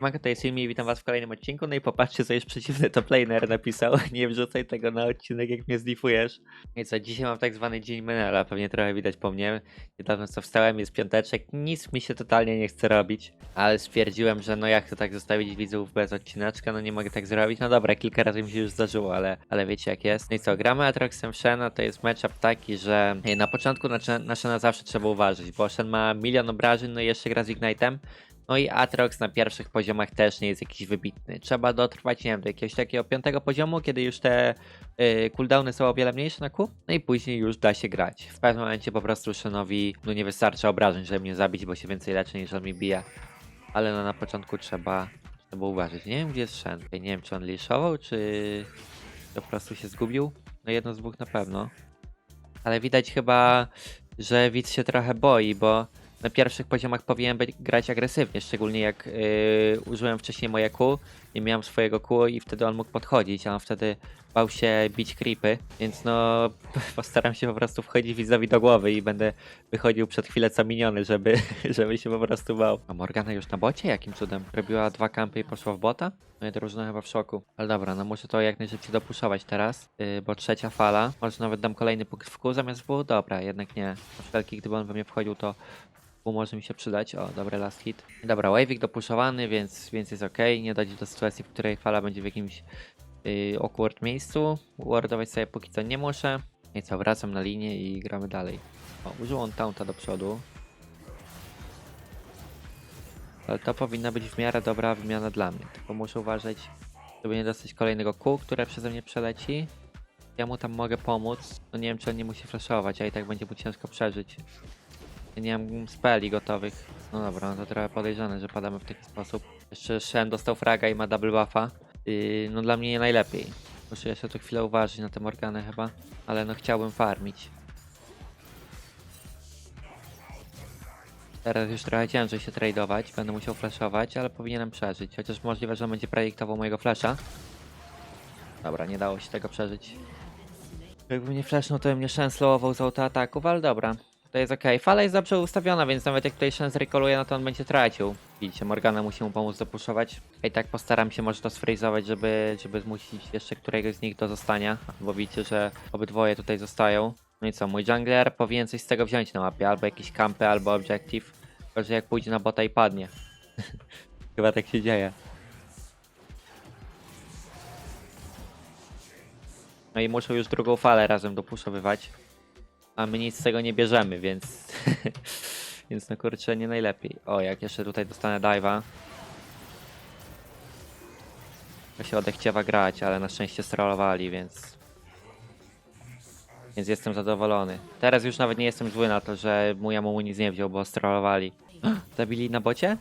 Maga to jest Silmi i witam was w kolejnym odcinku. No i popatrzcie, co już przeciwny top laner napisał. Nie wrzucaj tego na odcinek, jak mnie zlifujesz. I co, dzisiaj mam tak zwany dzień menela, pewnie trochę widać po mnie. Niedawno co wstałem, jest piąteczek, nic mi się totalnie nie chce robić. Ale stwierdziłem, że no jak to tak zostawić widzów bez odcineczka, no nie mogę tak zrobić. No dobra, kilka razy mi się już zdarzyło, ale, ale wiecie jak jest. No i co, gramy Atroxem Shena, to jest matchup taki, że na początku na, na Shena zawsze trzeba uważać, bo Shen ma milion obrażeń, no i jeszcze gra z Ignite'em. No i Atrox na pierwszych poziomach też nie jest jakiś wybitny. Trzeba dotrwać, nie wiem, do jakiegoś takiego piątego poziomu, kiedy już te y, cooldowny są o wiele mniejsze na Q, no i później już da się grać. W pewnym momencie po prostu Shenowi no nie wystarcza obrażeń, żeby mnie zabić, bo się więcej leczy niż on mi bije. Ale no na początku trzeba, trzeba uważać. Nie wiem gdzie jest Shen. Nie wiem czy on liszował, czy po prostu się zgubił. No jedno z dwóch na pewno. Ale widać chyba, że widz się trochę boi, bo na pierwszych poziomach powinien być, grać agresywnie, szczególnie jak yy, użyłem wcześniej moje Q i miałem swojego Q i wtedy on mógł podchodzić, a on wtedy bał się bić creepy, więc no postaram się po prostu wchodzić widzowi do głowy i będę wychodził przed chwilę co miniony, żeby, żeby się po prostu bał. A Morgana już na bocie? Jakim cudem? Robiła dwa kampy i poszła w bota? Moja drużyna chyba w szoku. Ale dobra, no muszę to jak najszybciej dopuszować teraz, yy, bo trzecia fala. Może nawet dam kolejny punkt w Q zamiast W? Dobra, jednak nie. Na wszelki, gdyby on we mnie wchodził, to Q może mi się przydać. O, dobry last hit. Dobra, wavik dopuszowany, więc, więc jest ok. Nie dojdzie do sytuacji, w której fala będzie w jakimś yy, awkward miejscu. Wardować sobie póki co nie muszę. I co, wracam na linię i gramy dalej. O, użył on taunta do przodu. Ale to powinna być w miarę dobra wymiana dla mnie. Tylko muszę uważać, żeby nie dostać kolejnego Q, które przeze mnie przeleci. Ja mu tam mogę pomóc. No nie wiem, czy on nie musi flashować, a i tak będzie mu ciężko przeżyć. Ja nie mam speli gotowych. No dobra, no to trochę podejrzane, że padamy w taki sposób. Jeszcze Shen dostał fraga i ma double buffa. Yy, no dla mnie nie najlepiej. Muszę jeszcze tu chwilę uważać na tę Morganę chyba. Ale no chciałbym farmić. Teraz już trochę ciężej się tradeować, będę musiał flashować, ale powinienem przeżyć. Chociaż możliwe, że on będzie predyktował mojego flasha. Dobra, nie dało się tego przeżyć. Jakby mnie flashnął, to bym mnie Shen slowował z autoataków, ale dobra. To jest ok. Fala jest dobrze ustawiona, więc nawet jak tutaj Shen zrekoluje, no to on będzie tracił. Widzicie, Morgana musi mu pomóc dopuszować. I tak postaram się może to sfreezować, żeby, żeby zmusić jeszcze któregoś z nich do zostania. Bo widzicie, że obydwoje tutaj zostają. No i co, mój jungler powinien coś z tego wziąć na mapie. Albo jakieś kampy, albo objective. Tylko, że jak pójdzie na bota i padnie. Chyba tak się dzieje. No i muszą już drugą falę razem dopuszowywać. A my nic z tego nie bierzemy, więc... więc no kurczę, nie najlepiej. O, jak jeszcze tutaj dostanę dive'a. To się odechciewa grać, ale na szczęście strollowali, więc... Więc jestem zadowolony. Teraz już nawet nie jestem zły na to, że mój Amumu nic nie wziął, bo strollowali. Zabili na bocie?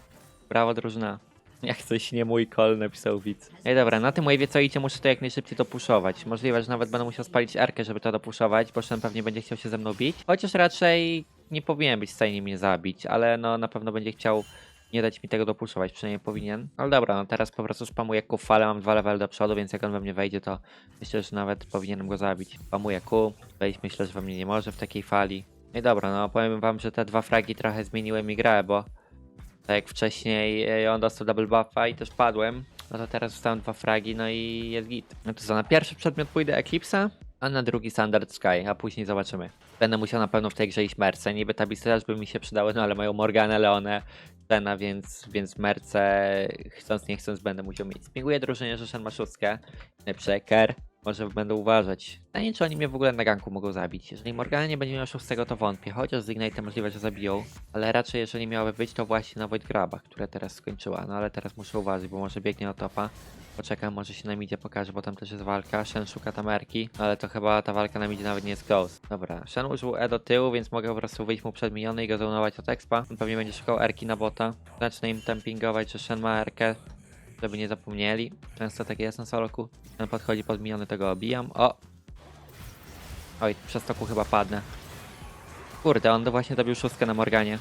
Brawo drużyna. Jak coś nie mój call, napisał widz. Ej dobra, na tym wave'ie co idzie muszę to jak najszybciej dopuszować. Możliwe, że nawet będę musiał spalić Erkę, żeby to dopuszować, bo Shen pewnie będzie chciał się ze mną bić. Chociaż raczej nie powinien być w stanie mnie zabić, ale no na pewno będzie chciał nie dać mi tego dopuszować, przynajmniej powinien. Ale dobra, no teraz po prostu spamuję w falę, mam dwa level do przodu, więc jak on we mnie wejdzie, to myślę, że nawet powinienem go zabić. Spamuję Q, wejść myślę, że we mnie nie może w takiej fali. No i dobra, no powiem wam, że te dwa fragi trochę zmieniły mi grę, bo tak jak wcześniej e, on dostał double buffa i też padłem, no to teraz dostałem dwa fragi, no i jest git. No to co, na pierwszy przedmiot pójdę Eclipse'a, a na drugi Standard Sky, a później zobaczymy. Będę musiał na pewno w tej grze iść Merce, niby tablice też by mi się przydały, no ale mają Morganę, Leonę, Shena, więc, więc Merce chcąc nie chcąc będę musiał mieć. Spinguję drużynie, że ma szóstkę, Przeker, może będę uważać. Pytanie, czy oni mnie w ogóle na ganku mogą zabić. Jeżeli Morgana nie będzie miała szóstego, to wątpię, chociaż z Ignite możliwe, że zabiją. Ale raczej, jeżeli miałaby być, to właśnie na Void Grabach, które teraz skończyła. No ale teraz muszę uważać, bo może biegnie na topa. Poczekam, może się na midzie pokaże, bo tam też jest walka. Shen szuka tamerki, ale to chyba ta walka na midzie nawet nie jest ghost. Dobra, Shen użył E do tyłu, więc mogę po prostu wyjść mu przed miniony i go zonować od expa. On pewnie będzie szukał Erki na bota. Zacznę im tempingować, że Shen ma Erkę, żeby nie zapomnieli. Często tak jest na soloku. Ten podchodzi pod miniony, to go obijam. O! Oj, przez toku chyba padnę. Kurde, on właśnie dobił szóstkę na Morganie.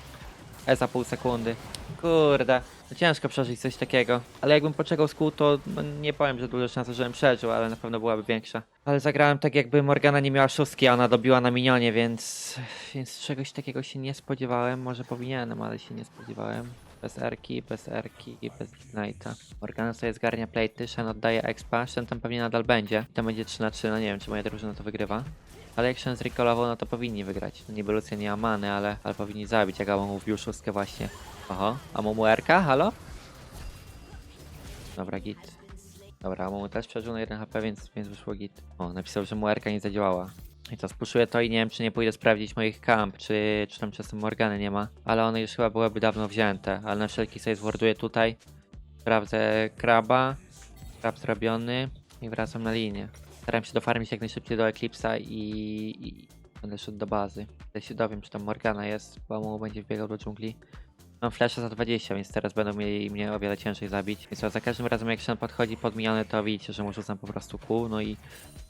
E za pół sekundy. Kurde, no ciężko przeżyć coś takiego. Ale jakbym poczekał z kół, to no, nie powiem, że duża szansa, żebym przeżył, ale na pewno byłaby większa. Ale zagrałem tak, jakby Morgana nie miała szóstki, a ona dobiła na minionie, więc... Więc czegoś takiego się nie spodziewałem. Może powinienem, ale się nie spodziewałem. Bez Erki, bez Erki i bez Ignite'a. Morgana sobie zgarnia plate'y, Shen oddaje expa, Shen tam pewnie nadal będzie. To będzie 3 na 3, no nie wiem czy moja drużyna to wygrywa. Ale jak Shen zrecallował, no to powinni wygrać. No niby Lucja nie ma ale, ale powinni zabić, jak Amumu wbił szóstkę właśnie. Oho, Amumu Erka, halo? Dobra, git. Dobra, Amumu też przeżył na 1 HP, więc, więc wyszło git. O, napisał, że mu Erka nie zadziałała. I to spuszuję to i nie wiem, czy nie pójdę sprawdzić moich kamp, czy, czy tam czasem Morgany nie ma. Ale one już chyba byłyby dawno wzięte, ale na wszelki sobie zworduję tutaj. Sprawdzę kraba, krab zrobiony i wracam na linię. Staram się dofarmić jak najszybciej do Eclipse'a i, i będę szedł do bazy. Ja się dowiem, czy tam Morgana jest, bo mu będzie wbiegał do dżungli. Mam flasha za 20, więc teraz będą mieli mnie o wiele ciężej zabić. Więc za każdym razem jak Shen podchodzi pod miniony, to widzicie, że mu rzucam po prostu kół, no i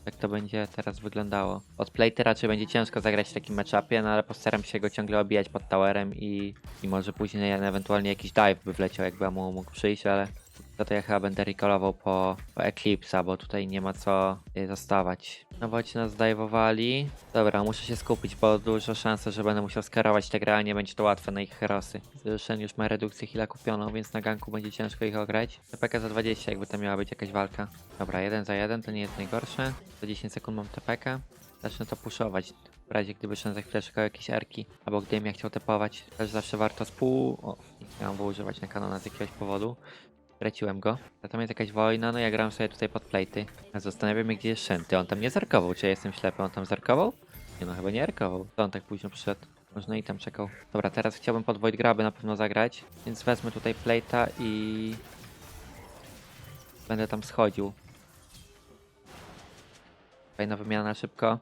tak to będzie teraz wyglądało. Od plate raczej będzie ciężko zagrać w takim matchupie, no ale postaram się go ciągle obijać pod towerem i, i może później ewentualnie jakiś dive by wleciał, jakby mu mógł przyjść, ale za to ja chyba będę recallował po, po Eclipse'a, bo tutaj nie ma co y, zostawać. No bo ci nas dive'owali. Dobra, muszę się skupić, bo dużo szans, że będę musiał skarować te granie, będzie to łatwe na ich herosy. Shen już ma redukcję heal'a kupioną, więc na ganku będzie ciężko ich ograć. TPK za 20, jakby tam miała być jakaś walka. Dobra, jeden za jeden, to nie jest najgorsze. Za 10 sekund mam TPK. Zacznę to puszować. W razie gdyby Shen za chwilę szukał jakieś erki, albo gdybym ja chciał tepować, też zawsze warto spół... O, nie chciałem go używać na kanona z jakiegoś powodu. Straciłem go. Jest jakaś wojna, no ja gram sobie tutaj pod. A Zastanawiam się, gdzie jest Shenty. On tam nie zerkował, czy ja jestem ślepy? On tam zerkował? Nie no, chyba nie zerkował. To on tak późno przyszedł. Można i tam czekał. Dobra, teraz chciałbym pod Void Graby na pewno zagrać, więc wezmę tutaj plate'a i... Będę tam schodził. Fajna wymiana szybko.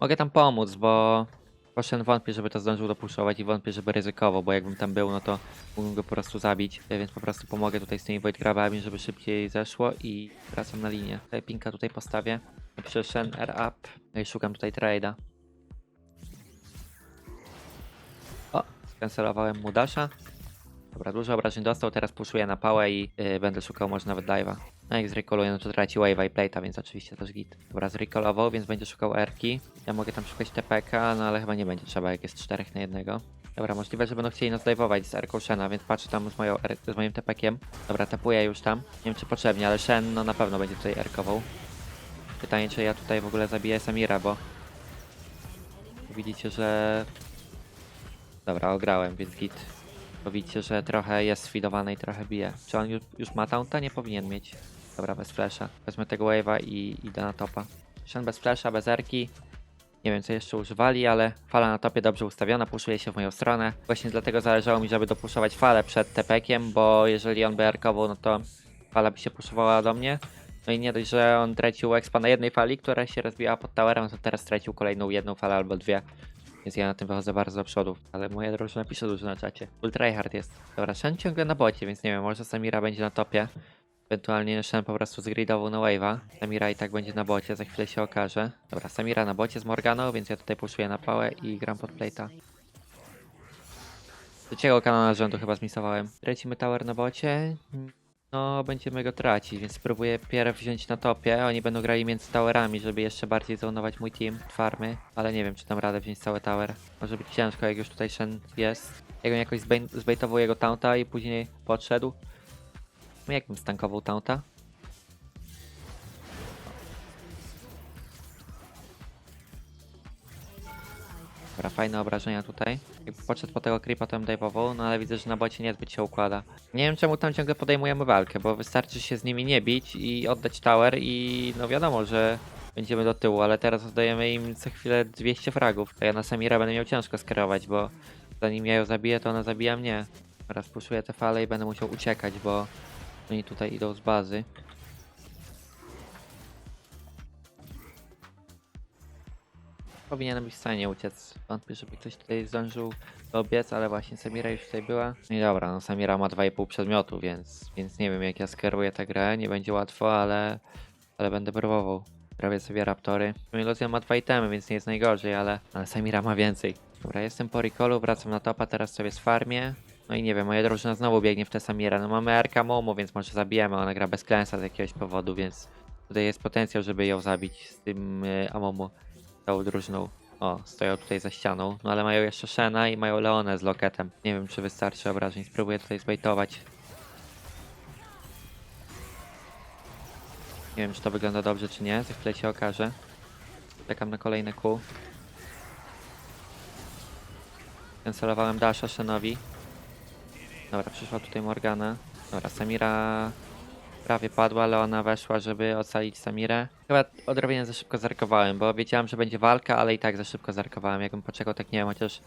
Mogę tam pomóc, bo... Poszen wątpię, żeby to zdążył dopuszować i wątpię, żeby ryzykował, bo jakbym tam był, no to mógłbym go po prostu zabić. Ja Więc po prostu pomogę tutaj z tymi Void Grabami, żeby szybciej zeszło i wracam na linię. Tutaj pinka tutaj postawię. Shen R up. No i szukam tutaj trade'a. O, skancelowałem mu dasha. Dobra, dużo obrażeń dostał, teraz puszuję na pałę i yy, będę szukał może nawet dive'a. No jak zrecalluje, no to traci wave'a i plate'a, więc oczywiście też git. Dobra, zrecallował, więc będzie szukał erki. Ja mogę tam szukać TPK, no ale chyba nie będzie trzeba, jak jest 4 na jednego. Dobra, możliwe, że będą chcieli nas dive'ować z Erką Shena, więc patrzę tam z, moją, z moim TPkiem. Dobra, tapuję już tam. Nie wiem czy potrzebnie, ale Shen no na pewno będzie tutaj erkował. Pytanie, czy ja tutaj w ogóle zabiję Samira, bo... Widzicie, że... Dobra, ograłem, więc git. Bo widzicie, że trochę jest sfidowany i trochę bije. Czy on już, ma taunta? Nie powinien mieć. Dobra, bez flasha. Wezmę tego wave'a i idę na topa. Shen bez flasha, bez erki. Nie wiem co jeszcze używali, ale fala na topie dobrze ustawiona, puszuje się w moją stronę. Właśnie dlatego zależało mi, żeby dopuszować falę przed tepekiem, bo jeżeli on by erkował, no to fala by się puszowała do mnie. No i nie dość, że on tracił expa na jednej fali, która się rozbijała pod towerem, to teraz stracił kolejną jedną falę albo dwie. Więc ja na tym wychodzę bardzo do przodu. Ale moja drużyna pisze dużo na czacie. Full tryhard jest. Dobra, Shen ciągle na bocie, więc nie wiem, może Samira będzie na topie. Ewentualnie Shen po prostu zgridował na wave'a. Samira i tak będzie na bocie, za chwilę się okaże. Dobra, Samira na bocie z Morganą, więc ja tutaj puszuję na pałę i gram pod plate'a. Trzeciego kanona rzędu chyba zmisowałem. Tracimy tower na bocie. No, będziemy go tracić, więc spróbuję pierw wziąć na topie. Oni będą grali między towerami, żeby jeszcze bardziej zonować mój team, farmy. Ale nie wiem, czy dam radę wziąć cały tower. Może być ciężko, jak już tutaj Shen jest. Jakbym jakoś zbej- zbejtował jego taunta i później podszedł. No jakbym stankował taunta? Dobra, fajne obrażenia tutaj. Jakby podszedł po tego creepa, bym dive'ował, no ale widzę, że na bocie niezbyt się układa. Nie wiem czemu tam ciągle podejmujemy walkę, bo wystarczy się z nimi nie bić i oddać tower i no wiadomo, że będziemy do tyłu, ale teraz oddajemy im co chwilę 200 fragów. To ja na Samira będę miał ciężko skierować, bo zanim ja ją zabiję, to ona zabija mnie. Teraz puszuję te fale i będę musiał uciekać, bo oni tutaj idą z bazy. Powinienem być w stanie uciec. Wątpię, żeby ktoś tutaj zdążył dobiec, ale właśnie Samira już tutaj była. No i dobra, no Samira ma 2,5 przedmiotu, więc, więc nie wiem jak ja skieruję tę grę. Nie będzie łatwo, ale, ale będę próbował. Robię sobie raptory. Iluzja ma dwa itemy, więc nie jest najgorzej, ale, ale Samira ma więcej. Dobra, jestem po recallu, wracam na topa, teraz sobie z farmię. No i nie wiem, moja drużyna znowu biegnie w tę Samira. No mamy Arka Momo, więc może zabijemy. Ona gra bez klęsa z jakiegoś powodu, więc tutaj jest potencjał, żeby ją zabić z tym y, całą drużyną. O, stoją tutaj za ścianą. No ale mają jeszcze Shena i mają Leonę z loketem. Nie wiem, czy wystarczy obrażeń. Spróbuję tutaj zbejtować. Nie wiem, czy to wygląda dobrze, czy nie. Za chwilę się okaże. Czekam na kolejne Q. Cancelowałem Dasha Shenowi. Dobra, przyszła tutaj Morgana. Dobra, Samira prawie padła, Leona weszła, żeby ocalić Samirę. Chyba odrobinę za szybko zarkowałem, bo wiedziałem, że będzie walka, ale i tak za szybko zarkowałem. Jakbym poczekał, tak nie wiem, chociaż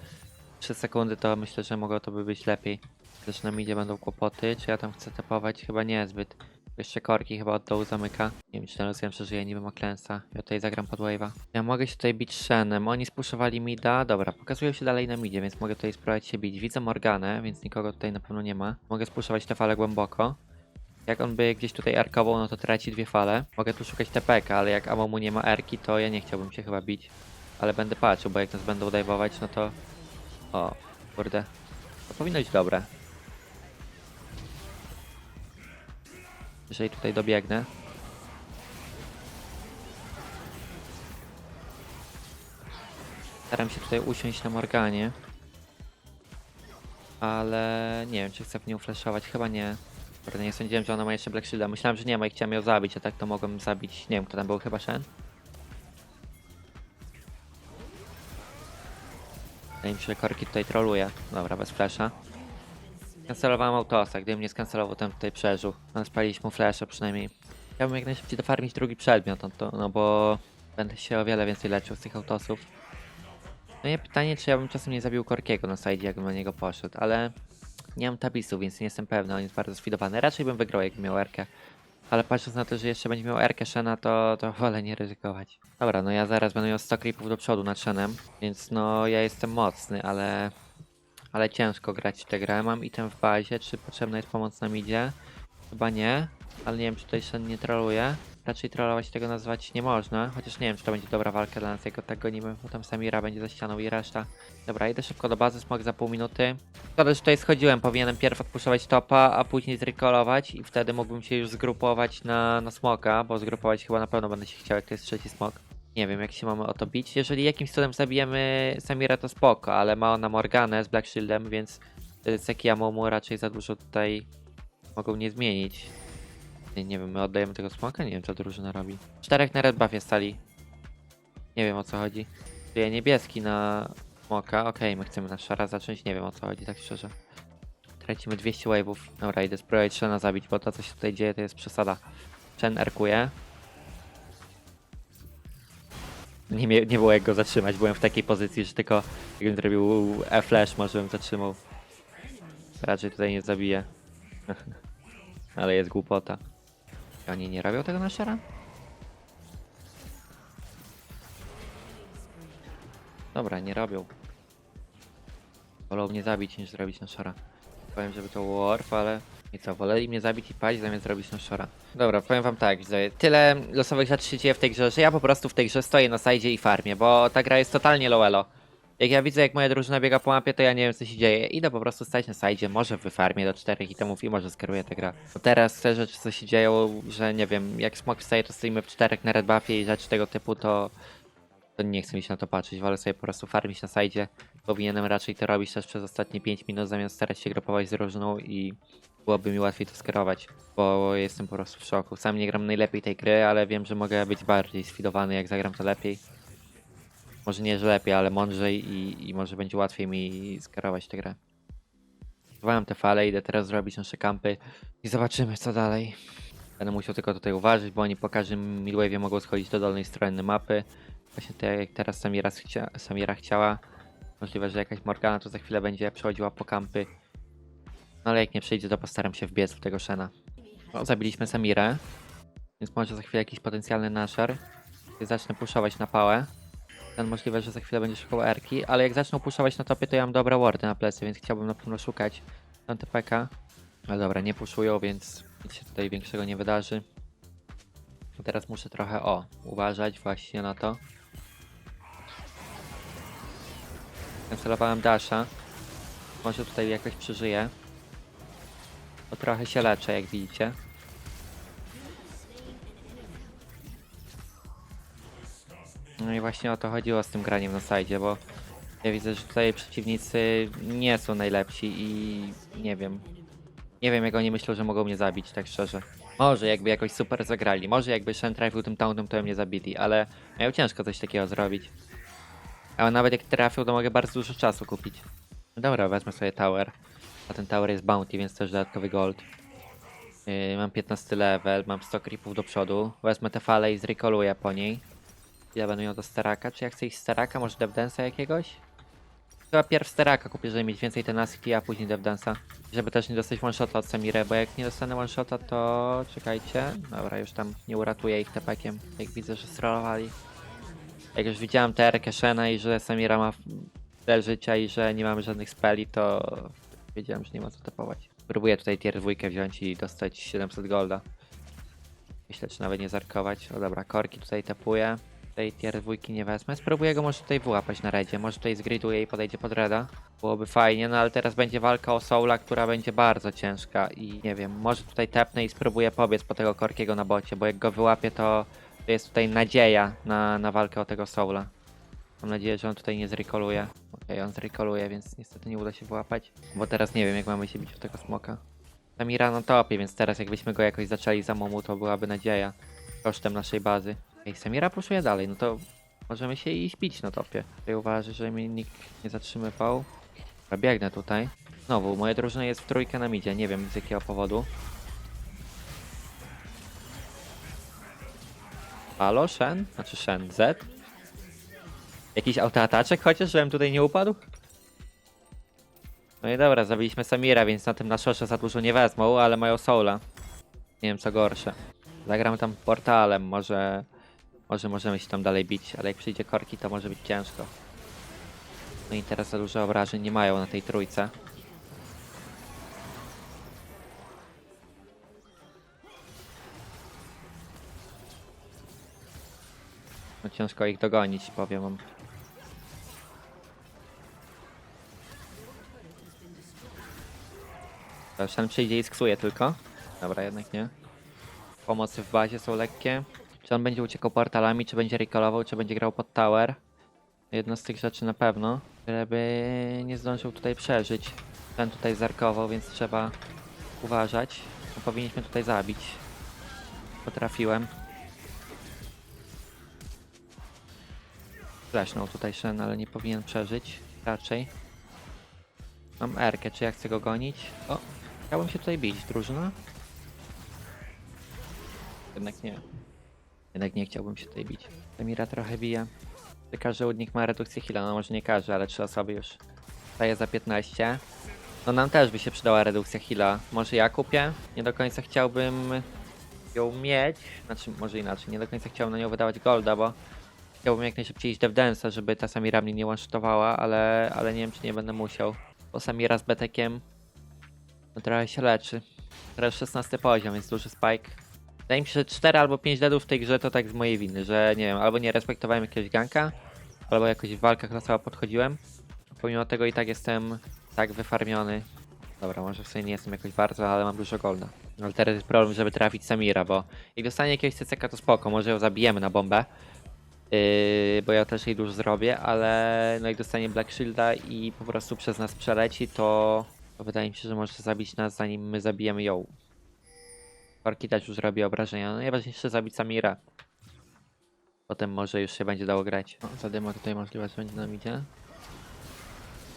3 sekundy, to myślę, że mogło to by być lepiej. Też na midzie będą kłopoty. Czy ja tam chcę tapować? Chyba niezbyt. Jeszcze korki chyba od dołu zamyka. Nie wiem, czy ten Lucian przeżyje, niby ma klęsa. Ja tutaj zagram pod wave'a. Ja mogę się tutaj bić Shenem. Oni spuszowali mida. Dobra, pokazują się dalej na midzie, więc mogę tutaj spróbować się bić. Widzę Morganę, więc nikogo tutaj na pewno nie ma. Mogę spuszować te fale głęboko. Jak on by gdzieś tutaj arkował, no to traci dwie fale. Mogę tu szukać TPK, ale jak Amomu nie ma erki, to ja nie chciałbym się chyba bić. Ale będę patrzył, bo jak nas będą dajwować, no to... O, kurde. To powinno być dobre. Jeżeli tutaj dobiegnę. Staram się tutaj usiąść na Morganie. Ale nie wiem, czy chcę w nią flashować. Chyba nie. Kurde, nie sądziłem, że ona ma jeszcze Black Shielda. Myślałem, że nie ma i chciałem ją zabić, a tak to mogłem zabić. Nie wiem, kto tam był, chyba Shen? Wydaje mi się, że Korki tutaj troluje. Dobra, bez flasha. Skancelowałem autosa, gdybym nie skancelował, ten tutaj przeżył. Ale spaliliśmy mu flasha przynajmniej. Chciałbym jak najszybciej dofarmić drugi przedmiot, no, to, no bo będę się o wiele więcej leczył z tych autosów. No i pytanie, czy ja bym czasem nie zabił Korkiego na side, jakbym na niego poszedł, ale nie mam tabisów, więc nie jestem pewny, on jest bardzo sfidowany. Raczej bym wygrał, jakbym miał Erkę. Ale patrząc na to, że jeszcze będzie miał Erkę Shena, to, to wolę nie ryzykować. Dobra, no ja zaraz będę miał 100 creepów do przodu nad Shenem, więc no ja jestem mocny, ale... Ale ciężko grać w tę grę. Mam item w bazie, czy potrzebna jest pomoc na midzie? Chyba nie, ale nie wiem, czy tutaj Shen nie troluje. Raczej trollować tego nazwać nie można, chociaż nie wiem, czy to będzie dobra walka dla nas, jak go tak gonimy, bo tam Samira będzie za ścianą i reszta. Dobra, idę szybko do bazy, smok za pół minuty. Szkoda, że tutaj schodziłem, powinienem pierw odpuszczać topa, a później zrekolować i wtedy mógłbym się już zgrupować na, na smoka, bo zgrupować chyba na pewno będę się chciał, jak to jest trzeci smok. Nie wiem, jak się mamy o to bić. Jeżeli jakimś cudem zabijemy Samira, to spoko, ale ma ona Morganę z Black Shieldem, więc wtedy Seki Amumu raczej za dużo tutaj mogą nie zmienić. Nie, nie wiem, my oddajemy tego smoka? Nie wiem, co drużyna robi. Czterech na red buffie stali. Nie wiem, o co chodzi. Czyli niebieski na smoka. Okej, my chcemy na szara zacząć. Nie wiem, o co chodzi, tak szczerze. Tracimy 200 wave'ów. Dobra, idę spróbować Shena zabić, bo to, co się tutaj dzieje, to jest przesada. Shen erkuje. Nie, nie było jak go zatrzymać, byłem w takiej pozycji, że tylko jakbym zrobił E-flash, może bym zatrzymał. Raczej tutaj nie zabiję. Ale jest głupota. I Oni nie robią tego na szara? Dobra, nie robią. Wolą mnie zabić niż zrobić szara. Powiem, żeby to Warf, ale... I co, woleli mnie zabić i paść zamiast zrobić szara. Dobra, powiem wam tak, że tyle losowych rzeczy się dzieje w tej grze, że ja po prostu w tej grze stoję na sajdzie i farmię, bo ta gra jest totalnie low elo. Jak ja widzę, jak moja drużyna biega po mapie, to ja nie wiem, co się dzieje. Idę po prostu stać na sajdzie, może wyfarmię do czterech itemów i może skieruję tę grę. Bo teraz te rzeczy, co się dzieją, że nie wiem, jak smok wstaje, to stoimy w czterech na red buffie i rzeczy tego typu, to... To nie chcę mi się na to patrzeć, wolę sobie po prostu farmić na sajdzie. Powinienem raczej to robić też przez ostatnie 5 minut, zamiast starać się grupować z drużyną i byłoby mi łatwiej to skierować, bo jestem po prostu w szoku. Sam nie gram najlepiej tej gry, ale wiem, że mogę być bardziej sfidowany, jak zagram to lepiej. Może nie, że lepiej, ale mądrzej i, i może będzie łatwiej mi skierować tę grę. Zwołam te fale, idę teraz zrobić nasze kampy i zobaczymy co dalej. Będę musiał tylko tutaj uważać, bo oni po każdym midwave'ie mogą schodzić do dolnej strony mapy. Właśnie tak jak teraz Samira, chcia, Samira chciała. Możliwe, że jakaś Morgana tu za chwilę będzie przechodziła po kampy. No ale jak nie przyjdzie, to postaram się wbiec w tego Shena. O, zabiliśmy Samirę. Więc może za chwilę jakiś potencjalny nasher. Zacznę puszować na pałę. Ten możliwe, że za chwilę będzie szukał Erki, ale jak zacznę puszować na topie, to ja mam dobre wardy na plecy, więc chciałbym na pewno szukać tam TPK. Ale dobra, nie puszują, więc nic się tutaj większego nie wydarzy. Teraz muszę trochę, o, uważać właśnie na to. Kancelowałem Dasha. Może tutaj jakoś przeżyję. Bo trochę się leczę, jak widzicie. No i właśnie o to chodziło z tym graniem na sajdzie, bo ja widzę, że tutaj przeciwnicy nie są najlepsi i nie wiem. Nie wiem jak oni myślą, że mogą mnie zabić, tak szczerze. Może jakby jakoś super zagrali, może jakby Shen trafił tym tauntem, to mnie zabili, ale mają ciężko coś takiego zrobić. Ale nawet jak trafił, to mogę bardzo dużo czasu kupić. No Dobra, wezmę sobie tower. A ten tower jest bounty, więc też dodatkowy gold. Yy, mam 15 level, mam 100 creepów do przodu. Wezmę tę falę i zrecoluję po niej. Ja będę miał do steraka. Czy ja chcę iść steraka? Może devdance'a jakiegoś? Chyba pierw steraka kupię, żeby mieć więcej tenacity, a później devdance'a. Żeby też nie dostać one shota od Samire, bo jak nie dostanę one shota, to czekajcie. Dobra, już tam nie uratuję ich tepekiem, jak widzę, że strollowali. Jak już widziałem TR Shena i że Samira ma tyle życia i że nie mamy żadnych speli, to wiedziałem, że nie ma co tepować. Próbuję tutaj tier dwójkę wziąć i dostać 700 golda. Myślę, czy nawet nie zarkować. O dobra, korki tutaj tepuję. Tej tier dwójki nie wezmę. Spróbuję go może tutaj wyłapać na redzie. Może tutaj zgriduję i podejdzie pod reda. Byłoby fajnie, no ale teraz będzie walka o Soula, która będzie bardzo ciężka i nie wiem, może tutaj tepnę i spróbuję pobiec po tego korkiego na bocie, bo jak go wyłapię, to, to jest tutaj nadzieja na, na walkę o tego Soula. Mam nadzieję, że on tutaj nie zrekoluje. Okej, on zrekoluje, więc niestety nie uda się wyłapać. Bo teraz nie wiem, jak mamy się bić w tego smoka. Samira na topie, więc teraz jakbyśmy go jakoś zaczęli za momu, to byłaby nadzieja. Kosztem naszej bazy. Ej, Samira puszuje dalej, no to możemy się iść bić na topie. Tutaj uważaj, że mnie nikt nie zatrzymywał. Dobra, Biegnę tutaj. Znowu, moja drużyna jest w trójkę na midzie, nie wiem z jakiego powodu. Halo, Shen? Znaczy Shen, Z? Jakiś autoataczek chociaż, żebym tutaj nie upadł? No i dobra, zabiliśmy Samira, więc na tym na szosze za dużo nie wezmą, ale mają soula. Nie wiem co gorsze. Zagram tam portalem, może... Może możemy się tam dalej bić, ale jak przyjdzie korki, to może być ciężko. No i teraz za dużo obrażeń nie mają na tej trójce. No ciężko ich dogonić, powiem wam. Shen przyjdzie i sksuje tylko. Dobra, jednak nie. Pomocy w bazie są lekkie. Czy on będzie uciekał portalami, czy będzie recallował, czy będzie grał pod tower? Jedno z tych rzeczy na pewno. Żeby nie zdążył tutaj przeżyć. Ten tutaj zarkował, więc trzeba uważać. No, powinniśmy tutaj zabić. Potrafiłem. Flashnął tutaj Shen, ale nie powinien przeżyć. Raczej. Mam Erkę, czy ja chcę go gonić? O, chciałbym się tutaj bić, drużyna? Jednak nie. Jednak nie chciałbym się tutaj bić. Emira trochę bije. Każdy łudnik ma redukcję heala, no może nie każdy, ale trzy osoby już. Daję za 15. No nam też by się przydała redukcja heala. Może ja kupię? Nie do końca chciałbym ją mieć. Znaczy, może inaczej, nie do końca chciałbym na nią wydawać golda, bo chciałbym jak najszybciej iść Devdance'a, żeby ta Samira mnie nie one-shotowała, ale, ale nie wiem, czy nie będę musiał. Bo Samira z Betekiem no trochę się leczy. Teraz 16 poziom, więc duży spike. Wydaje mi się, że 4 albo 5 deadów w tej grze to tak z mojej winy, że nie wiem, albo nie respektowałem jakiegoś ganka, albo jakoś w walkach cała podchodziłem. Pomimo tego i tak jestem tak wyfarmiony. Dobra, może w sumie nie jestem jakoś bardzo, ale mam dużo golda. Ale teraz jest problem, żeby trafić Samira, bo jak dostanie jakiegoś CCK to spoko, może ją zabijemy na bombę. Yy, bo ja też jej dużo zrobię, ale no jak dostanie Black Shielda i po prostu przez nas przeleci, to, to wydaje mi się, że może zabić nas zanim my zabijemy ją. Korki też już robi obrażenia. No najważniejsze zabić Samira. Potem może już się będzie dało grać. O, zadyma tutaj możliwe, że będzie nam idzie.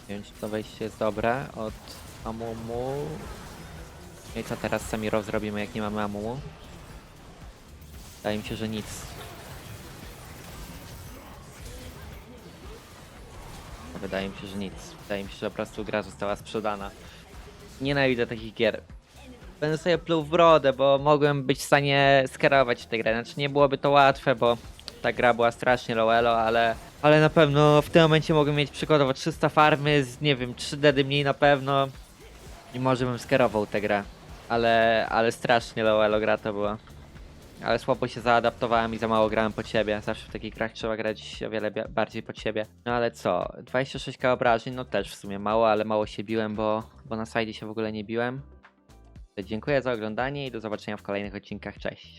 Nie wiem, czy to wejście jest dobre od Amumu. No i co teraz z Samirą zrobimy, jak nie mamy Amumu? Wydaje mi się, że nic. Wydaje mi się, że nic. Wydaje mi się, że po prostu gra została sprzedana. Nienawidzę takich gier. Będę sobie pluł w brodę, bo mogłem być w stanie skierować tę grę. Znaczy nie byłoby to łatwe, bo ta gra była strasznie low elo, ale, ale na pewno w tym momencie mogłem mieć przykładowo 300 farmy z, nie wiem, 3 dedy mniej na pewno i może bym skierował tę grę. Ale, ale strasznie low elo gra to była. Ale słabo się zaadaptowałem i za mało grałem pod siebie. Zawsze w takich grach trzeba grać o wiele bardziej pod siebie. No ale co, 26k obrażeń, no też w sumie mało, ale mało się biłem, bo, bo na sajdzie się w ogóle nie biłem. Dziękuję za oglądanie i do zobaczenia w kolejnych odcinkach. Cześć.